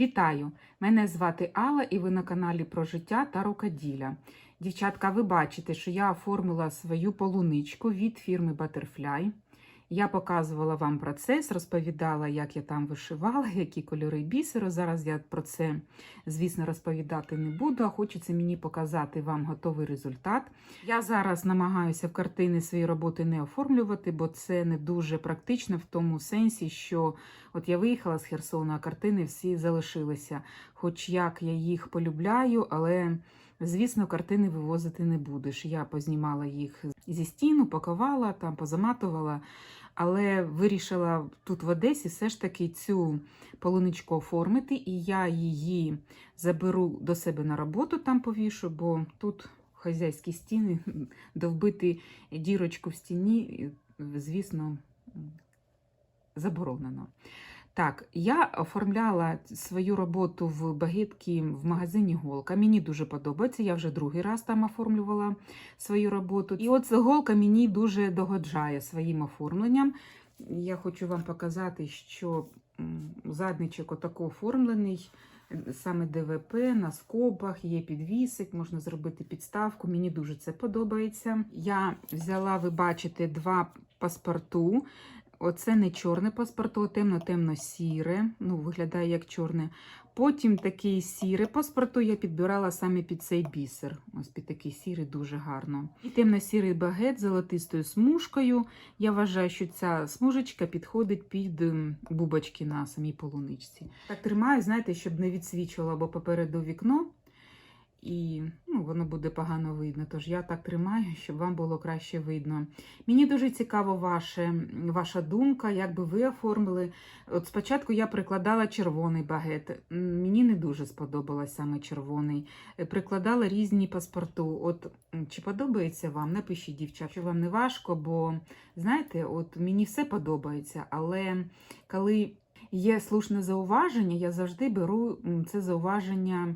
Вітаю! Мене звати Алла і ви на каналі про життя та рукоділля. Дівчатка, ви бачите, що я оформила свою полуничку від фірми Butterfly. Я показувала вам процес, розповідала, як я там вишивала, які кольори бісеру. Зараз я про це, звісно, розповідати не буду, а хочеться мені показати вам готовий результат. Я зараз намагаюся в картини свої роботи не оформлювати, бо це не дуже практично в тому сенсі, що от я виїхала з Херсона, а картини всі залишилися. Хоч як я їх полюбляю, але. Звісно, картини вивозити не будеш. Я познімала їх зі стіну, пакувала, там позаматувала, але вирішила тут в Одесі все ж таки цю полуничку оформити, і я її заберу до себе на роботу, там повішу, бо тут хазяйські стіни, довбити дірочку в стіні, звісно, заборонено. Так, я оформляла свою роботу в багетці в магазині Голка. Мені дуже подобається. Я вже другий раз там оформлювала свою роботу. І от голка мені дуже догоджає своїм оформленням. Я хочу вам показати, що задничок отако оформлений. Саме ДВП на скобах, є підвісик, можна зробити підставку. Мені дуже це подобається. Я взяла, ви бачите, два паспорту. Оце не чорне паспорту, темно-темно-сіре. Ну, виглядає як чорне. Потім такий сіре паспорту я підбирала саме під цей бісер. Ось під такий сірий дуже гарно. І темно-сірий багет з золотистою смужкою. Я вважаю, що ця смужечка підходить під ем, бубочки на самій полуничці. Так тримаю, знаєте, щоб не відсвічувало або попереду вікно. І ну, воно буде погано видно. Тож я так тримаю, щоб вам було краще видно. Мені дуже цікаво ваше, ваша думка, як би ви оформили. От спочатку я прикладала червоний багет. Мені не дуже сподобалось саме червоний. Прикладала різні паспорту. От чи подобається вам? Напишіть, дівчат, що вам не важко, бо знаєте, от мені все подобається, але коли є слушне зауваження, я завжди беру це зауваження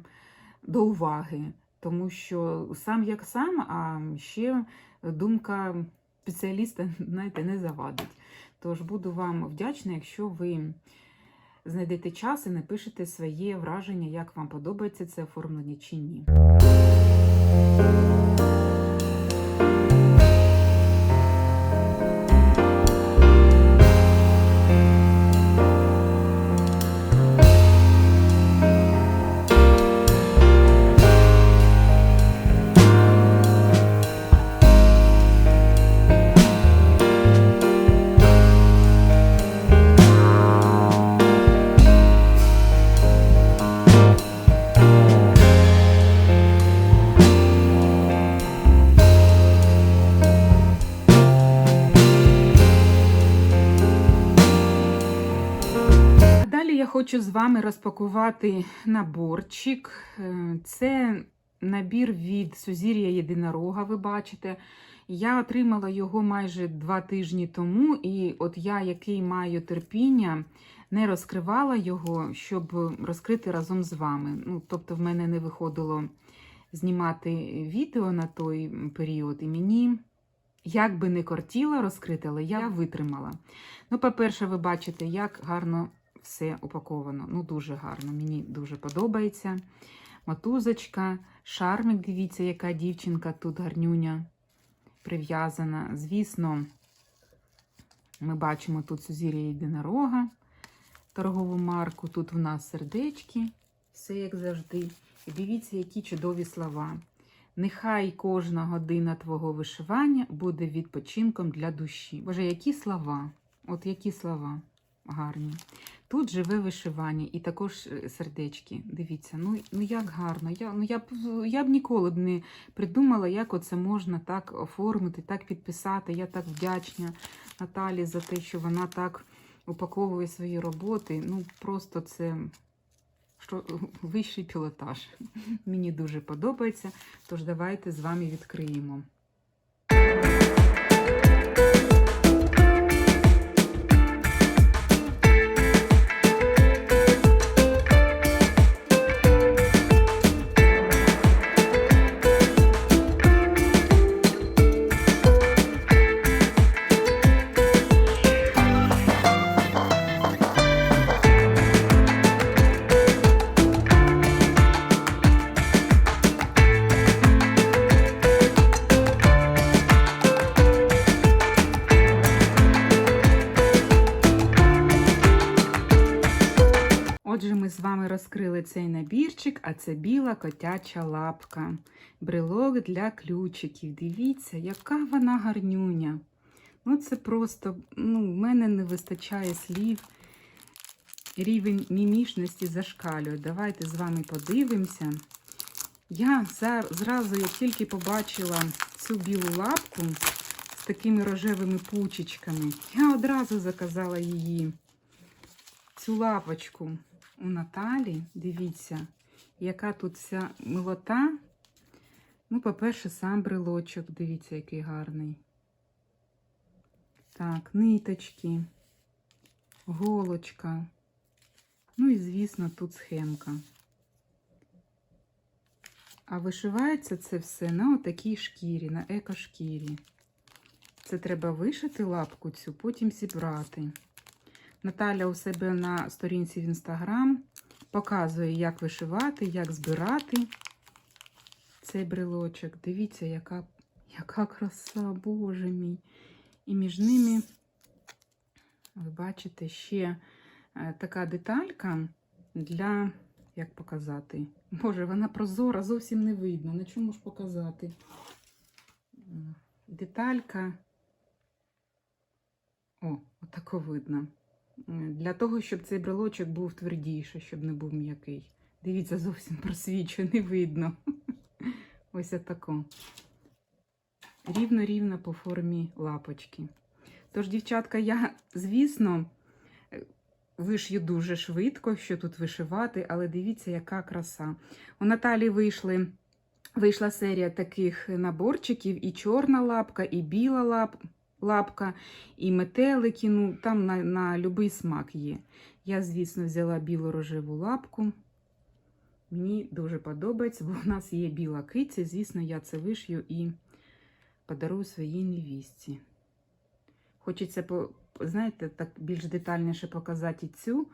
до уваги, тому що сам як сам, а ще думка спеціаліста, знаєте, не завадить. Тож буду вам вдячна, якщо ви знайдете час і напишете своє враження, як вам подобається це оформлення чи ні. Хочу з вами розпакувати наборчик. Е, Це набір від Сузір'я Єдинорога, ви бачите. Я отримала його майже два тижні тому, і от я, який маю терпіння, не розкривала його, щоб розкрити разом з вами. Ну, тобто, в мене не виходило знімати відео на той період, і мені як би не кортіло розкрити, але я витримала. Ну, по-перше, ви бачите, як гарно все упаковано. Ну, дуже гарно. Мені дуже подобається. Мотузочка, шармик, дивіться, яка дівчинка тут гарнюня прив'язана. Звісно, ми бачимо тут сузір'я єдинорога, торгову марку. Тут в нас сердечки, все як завжди. І дивіться, які чудові слова. Нехай кожна година твого вишивання буде відпочинком для душі. Боже, які слова! От які слова гарні. Тут живе вишивання і також е, сердечки. Дивіться, ну, ну як гарно. Я, ну, я, б, я б ніколи б не придумала, як оце можна так оформити, так підписати. Я так вдячна Наталі за те, що вона так упаковує свої роботи. Ну, просто це що, вищий пілотаж. Мені дуже подобається. Тож давайте з вами відкриємо. Розкрили цей набірчик, а це біла котяча лапка. Брелок для ключиків. Дивіться, яка вона гарнюня. Ну, це просто, ну, в мене не вистачає слів. Рівень мімішності зашкалює. Давайте з вами подивимося. Я зразу, як тільки побачила цю білу лапку з такими рожевими пучечками, я одразу заказала її. Цю лапочку у Наталі. Дивіться, яка тут вся милота. Ну, по-перше, сам брелочок, дивіться, який гарний. Так, ниточки, голочка. Ну і, звісно, тут схемка. А вишивається це все на отакій шкірі, на екошкірі. Це треба вишити лапку цю, потім зібрати. Наталя у себе на сторінці в інстаграм показує, як вишивати, як збирати цей брелочок. Дивіться, яка, яка краса, боже мій. І між ними, ви бачите, ще е, така деталька для, як показати? Боже, вона прозора, зовсім не видно. На чому ж показати? Деталька. О, отако видно. Для того, щоб цей брелочок був твердіший, щоб не був м'який. Дивіться, зовсім просвічує, не видно. Ось отако. Рівно-рівно по формі лапочки. Тож, дівчатка, я, звісно, вишью дуже швидко, що тут вишивати, але дивіться, яка краса. У Наталі вийшли, вийшла серія таких наборчиків: і чорна лапка, і біла лап, лапка, і метелики. Ну, там на, на будь-який смак є. Я, звісно, взяла білу рожеву лапку. Мені дуже подобається, бо в нас є біла киця. Звісно, я це вишью і подарую своїй невістці. Хочеться, знаєте, так більш детальніше показати цю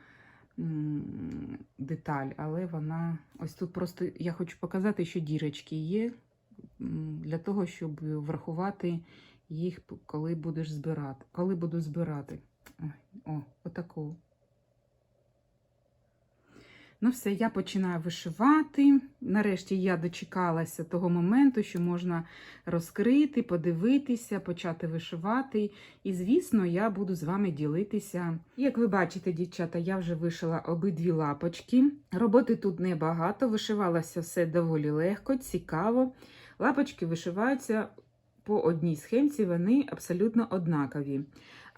деталь, але вона ось тут просто я хочу показати, що дірочки є для того, щоб врахувати їх, коли будеш збирати. Коли буду збирати. О, отаку. Ну, все, я починаю вишивати. Нарешті я дочекалася того моменту, що можна розкрити, подивитися, почати вишивати. І, звісно, я буду з вами ділитися. Як ви бачите, дівчата, я вже вишила обидві лапочки. Роботи тут небагато, вишивалося все доволі легко, цікаво. Лапочки вишиваються по одній схемці, вони абсолютно однакові.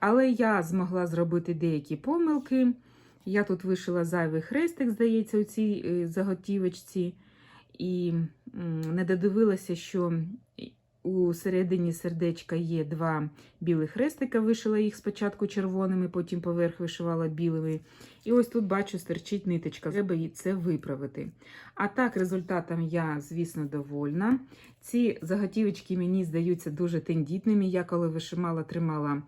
Але я змогла зробити деякі помилки. Я тут вишила зайвий хрестик, здається, у цій е, заготівочці, і не додивилася, що у середині сердечка є два білих хрестика. Вишила їх спочатку червоними, потім поверх вишивала білими. І ось тут бачу, стерчить ниточка. Треба їй це виправити. А так, результатом я, звісно, довольна. Ці заготівочки мені здаються дуже тендітними. Я коли вишивала, тримала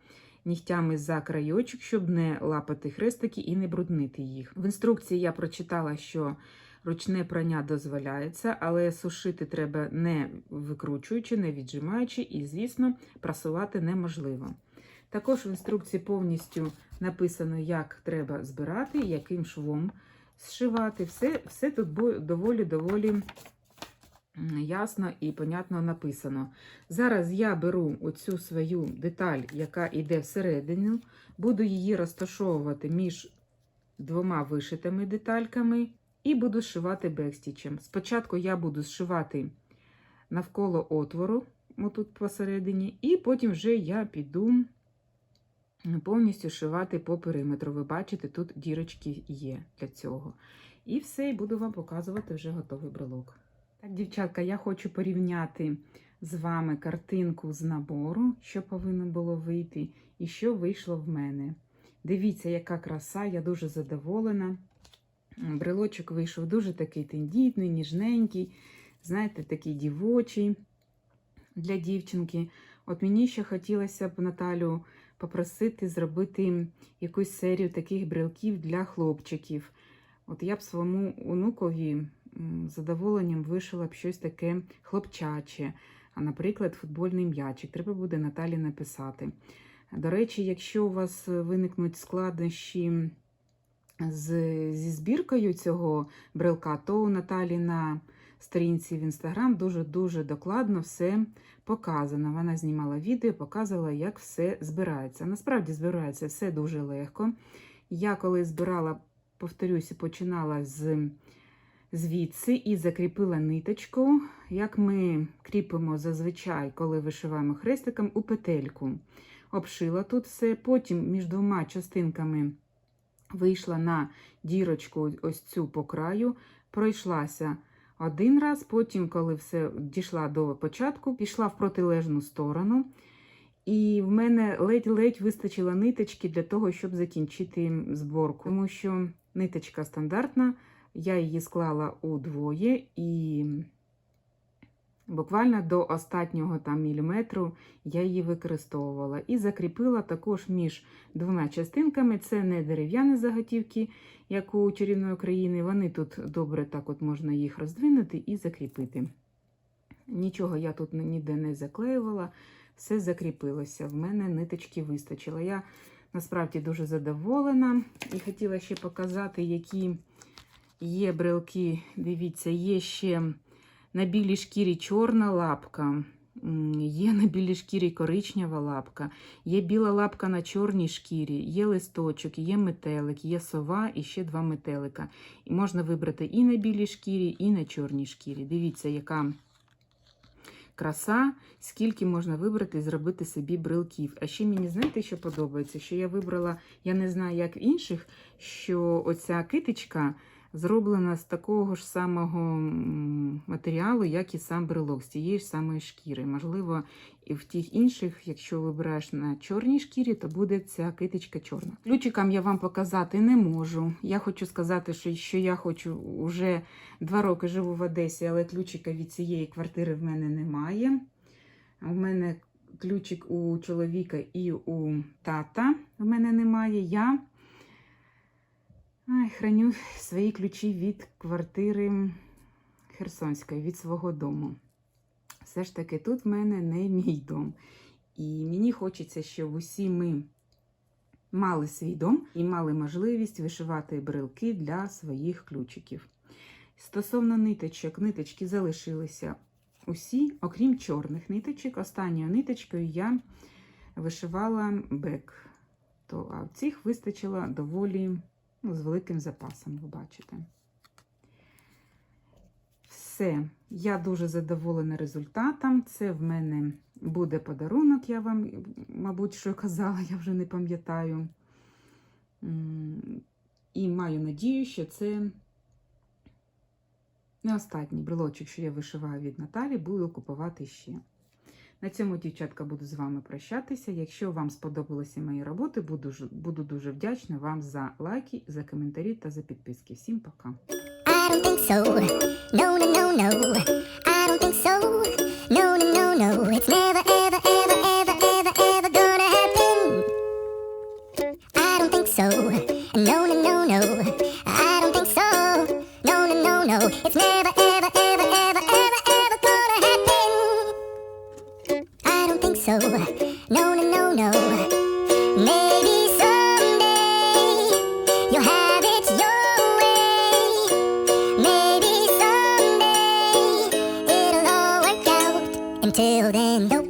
нігтями за крайочок, щоб не лапати хрестики і не бруднити їх. В інструкції я прочитала, що ручне прання дозволяється, але сушити треба не викручуючи, не віджимаючи, і, звісно, прасувати неможливо. Також в інструкції повністю написано, як треба збирати, яким швом зшивати. Все, все тут доволі-доволі ясно і понятно написано. Зараз я беру оцю свою деталь, яка йде всередину, буду її розташовувати між двома вишитими детальками і буду зшивати бекстічем. Спочатку я буду зшивати навколо отвору, отут посередині, і потім вже я піду повністю шивати по периметру. Ви бачите, тут дірочки є для цього. І все, і буду вам показувати вже готовий брелок. Так, дівчатка, я хочу порівняти з вами картинку з набору, що повинно було вийти, і що вийшло в мене. Дивіться, яка краса, я дуже задоволена. Брелочок вийшов дуже такий тендітний, ніжненький, знаєте, такий дівочий для дівчинки. От мені ще хотілося б Наталю попросити зробити якусь серію таких брелків для хлопчиків. От я б своєму онукові задоволенням вишила б щось таке хлопчаче, а, наприклад, футбольний м'ячик. Треба буде Наталі написати. До речі, якщо у вас виникнуть складнощі з, зі збіркою цього брелка, то у Наталі на сторінці в інстаграм дуже-дуже докладно все показано. Вона знімала відео, показувала, як все збирається. Насправді збирається все дуже легко. Я коли збирала, повторюся, починала з звідси і закріпила ниточку, як ми кріпимо зазвичай, коли вишиваємо хрестиком у петельку. Обшила тут все, потім між двома частинками вийшла на дірочку ось цю по краю, пройшлася один раз, потім, коли все дійшла до початку, пішла в протилежну сторону. І в мене ледь-ледь вистачило ниточки для того, щоб закінчити зборку. Тому що ниточка стандартна, я її склала удвоє і буквально до останнього там міліметру я її використовувала. І закріпила також між двома частинками. Це не дерев'яні заготівки, як у чарівної країни. Вони тут добре так от можна їх роздвинути і закріпити. Нічого я тут ніде не заклеювала, все закріпилося. В мене ниточки вистачило. Я насправді дуже задоволена і хотіла ще показати, які є брелки. Дивіться, є ще на білій шкірі чорна лапка, є на білій шкірі коричнева лапка, є біла лапка на чорній шкірі, є листочок, є метелик, є сова і ще два метелика. І можна вибрати і на білій шкірі, і на чорній шкірі. Дивіться, яка краса, скільки можна вибрати і зробити собі брелків. А ще мені, знаєте, що подобається? Що я вибрала, я не знаю, як інших, що оця китичка зроблена з такого ж самого матеріалу, як і сам брелок, з тієї ж самої шкіри. Можливо, і в тих інших, якщо вибираєш на чорній шкірі, то буде ця китичка чорна. Ключикам я вам показати не можу. Я хочу сказати, що, що я хочу вже два роки живу в Одесі, але ключика від цієї квартири в мене немає. У мене ключик у чоловіка і у тата в мене немає. Я Ай, храню свої ключі від квартири Херсонської, від свого дому. Все ж таки, тут в мене не мій дом. І мені хочеться, щоб усі ми мали свій дом і мали можливість вишивати брелки для своїх ключиків. Стосовно ниточок, ниточки залишилися усі, окрім чорних ниточок. Останньою ниточкою я вишивала бек. То, а цих вистачило доволі ну, з великим запасом, ви бачите. Все, я дуже задоволена результатом. Це в мене буде подарунок, я вам, мабуть, що казала, я вже не пам'ятаю. І маю надію, що це не останній брелочок, що я вишиваю від Наталі, буду купувати ще. На цьому, дівчатка, буду з вами прощатися. Якщо вам сподобалися мої роботи, буду, буду дуже вдячна вам за лайки, за коментарі та за підписки. Всім пока! So. No, no, no, no. Maybe someday you'll have it your way. Maybe someday it'll all work out. Until then.